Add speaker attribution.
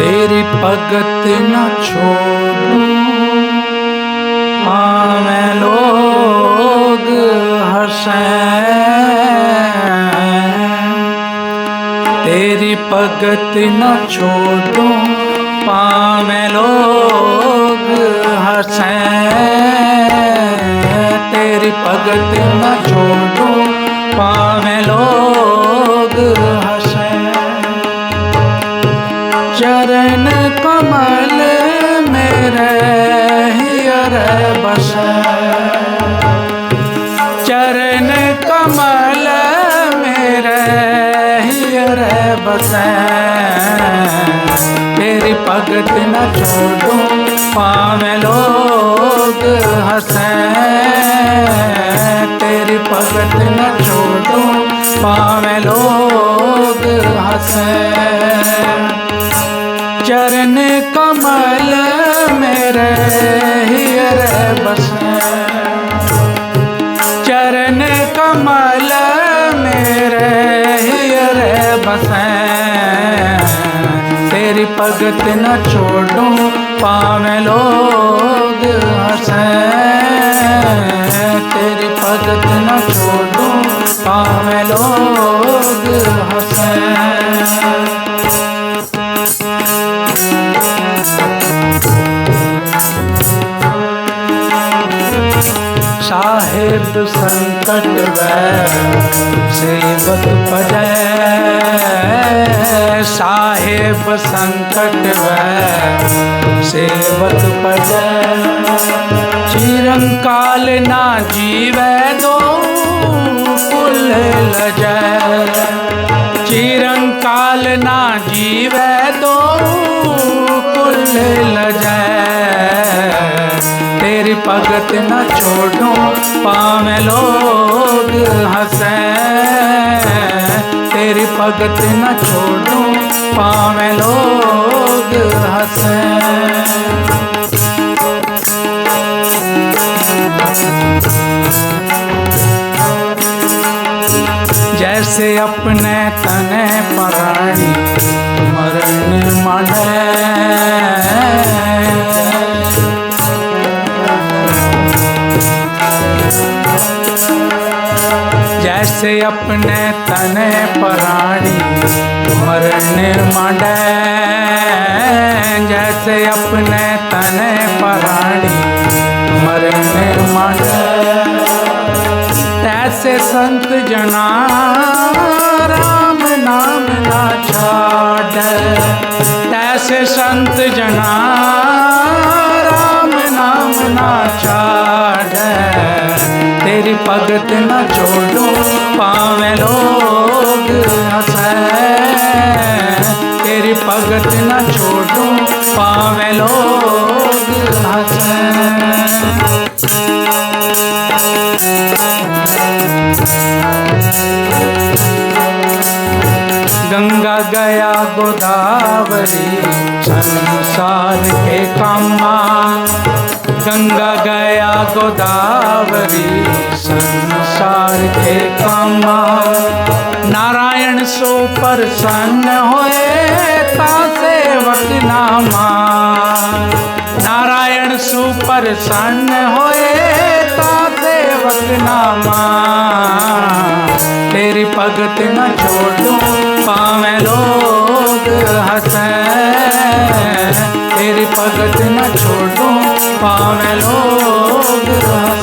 Speaker 1: तेरी भगत न छोड़ू आवे लोग हंसे तेरी भगत न छोड़ू पावे लोग हंसे तेरी भगत न छोड़ू तेरी भगत न छोड़ू पावे लोग हंसे तेरी भगत न छोड़ू पावे लोग हंसे चरण कमल मेरे हियर बस चरण कमल मेरे हियर बस तेरी भगत न छोड़ू पावे लोग हंसे तेरी भगत न छोड़ू पावे साहेब संकट सेवक पजय साहेब संकट सेवक पजय चिरंकाल ना जीवै दो कुल लजय चिरंकाल ना जीवै दो कुल लजय तेरी भगत न छोड़ू, पावे लोग हंसे। तेरी भगत न छोड़ू, पावे लोग हंसे। जैसे अपने तने प्राणी मरण मन। जैसे अपने तने प्राणी मरण मंड जैसे अपने तने प्राणी मरण मंड तैसे संत जना, राम नाम ना छाड़। तैसे संत जना, राम नाम ना छाड़। तेरी भगत न छोड़ू पावे लोग तेरी भगत न छोड़ू पावे लोग गंगा गया गोदावरी संसार के कामा गंगा गया गोदावरी, संसार के कामा नारायण सो प्रसन्न होए ता सेवक नारायण सु प्रसन्न होए ता सेवक तेरी भगत न छोड़ू पावे लोग हंसे। तेरी भगत न छोड़ू पावे लोग। हंसे